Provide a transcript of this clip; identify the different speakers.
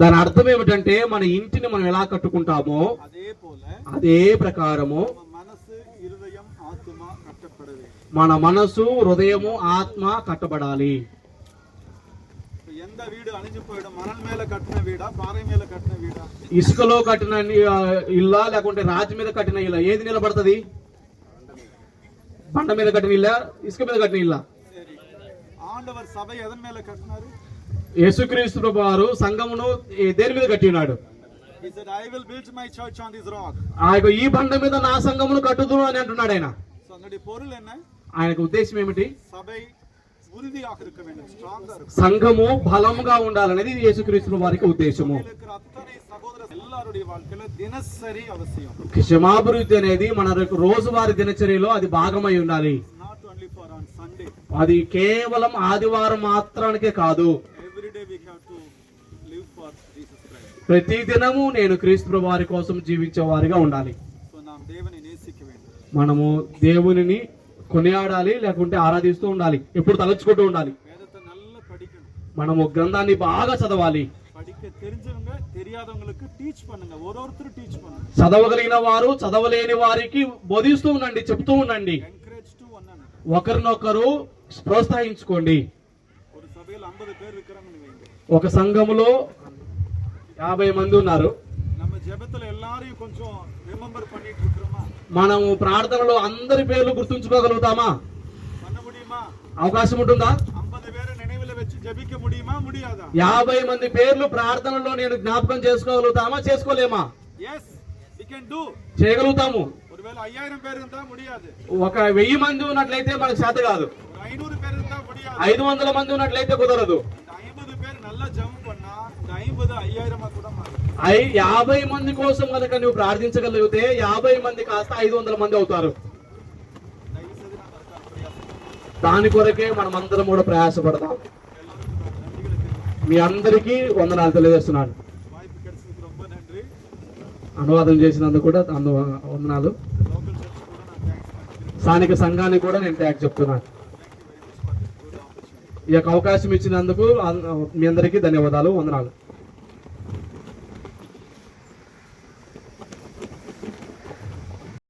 Speaker 1: దాని అర్థం ఏమిటంటే మన ఇంటిని మనం ఎలా కట్టుకుంటామో
Speaker 2: అదే
Speaker 1: అదే ప్రకారము మన మనసు హృదయము ఆత్మ కట్టబడాలి. ఇసుకలో కట్టిన ఇల్లా లేకుంటే రాజు మీద కట్టిన ఇల్లా? ఏది నిలబడుతుంది? బండ మీద కట్టిన ఇల్లా ఇసుక మీద కట్టిన ఇల్లా?
Speaker 2: ఆండవర్ సభ ఎదన్ మేల కట్టినారు?
Speaker 1: యేసుక్రీస్తు వారు సంఘమును దేని మీద కట్టి ఉన్నాడు? ఈ బండ మీద నా సంఘమును కట్టుదు అని అంటున్నాడు ఆయన. ఆయనకు ఉద్దేశం ఏమిటి? సంఘము బలంగా ఉండాలనేది యేసుక్రీస్తు వారికి ఉద్దేశము. క్షమాభివృద్ధి అనేది మన రోజువారి దినచర్యలో అది భాగమై ఉండాలి. అది కేవలం ఆదివారం మాత్రానికే కాదు. ప్రతి దినము నేను క్రీస్తు వారి కోసం జీవించే వారిగా ఉండాలి. మనము దేవునిని కొనియాడాలి లేకుంటే ఆరాధిస్తూ ఉండాలి ఎప్పుడు తలచుకుంటూ ఉండాలి. మనము గ్రంథాన్ని బాగా చదవాలి. చదవగలిగిన వారు చదవలేని వారికి బోధిస్తూ ఉండండి చెప్తూ ఉండండి. ఒకరినొకరు ప్రోత్సహించుకోండి. ఒక సంఘములో యాభై మంది ఉన్నారు. మనము ప్రార్థనలో అందరి పేర్లు గుర్తుంచుకోగలుగుతామా? అవకాశం ఉంటుందా? యాభై మంది పేర్లు ప్రార్థనలో నేను జ్ఞాపకం చేసుకోగలుగుతామా? చేసుకోలేమా? చేయగలుగుతాము. ఒక వెయ్యి మంది ఉన్నట్లయితే మనకు శాత కాదు. ఐదు వందల మంది ఉన్నట్లయితే కుదరదు. యాభై మంది కోసం కనుక నువ్వు ప్రార్థించగలిగితే యాభై మంది కాస్త ఐదు వందల మంది అవుతారు. దాని కొరకే మనమందరం కూడా ప్రయాసపడదాం. మీ అందరికీ వందనాలు తెలియజేస్తున్నాను. అనువాదం చేసినందుకు కూడా వందనాలు. స్థానిక సంఘానికి కూడా నేను ట్యాక్స్ చెప్తున్నాను. ఈ యొక్క అవకాశం ఇచ్చినందుకు మీ అందరికీ ధన్యవాదాలు వందనాలు